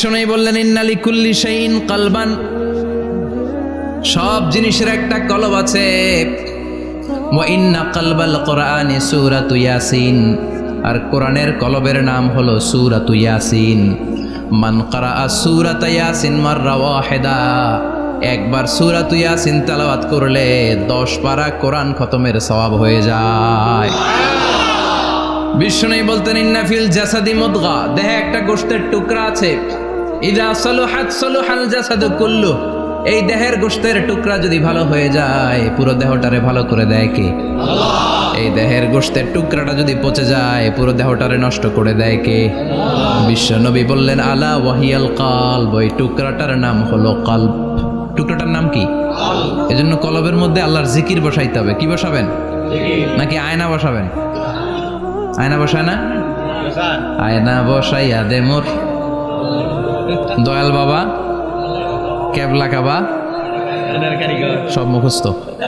শোনাই বললেন, ইন্নালি কুল্লি শাইন কালবান। সব জিনিসের একটা কলব আছে। ইন্না কালবাল কোরআনে সূরাতু ইয়াসিন। আর কোরআনের কলবের নাম হলো সূরাতু ইয়াসিন। মান কারা সূরাতা ইয়াসিন মাররা ওয়াহিদা। একবার সূরাতু ইয়াসিন তেলাওয়াত করলে দশ পারা কোরআন খতমের সওয়াব হয়ে যায়। বিষ্ণু বলতেন ইন্নাফিল জাসাদি মুদগা। দেহে একটা গোশতের টুকরা আছে। ইদা সলুহাত সলুহাল জাসাদু কুল্লু। এই দেহের গোশতের টুকরা যদি ভালো হয়ে যায়, পুরো দেহটারে ভালো করে দেয় কে? এই দেহের গোশতের টুকরাটা যদি পচে যায়, পুরো দেহটারে নষ্ট করে দেয় কে? বিশ্ব নবী বললেন, আলা ওয়াহিয়াল কাল ওই টুকরাটার নাম হলো কাল্ব। টুকরাটার নাম কি? এজন্য কলবের মধ্যে আল্লাহর জিকির বসাইতে হবে। কি বসাবেন? নাকি আয়না বসাবেন? আয়না বসায় না? আয়না বসাইয়া দে মোর। দয়াল বাবা কেবলা কাবা সব মুখস্থ।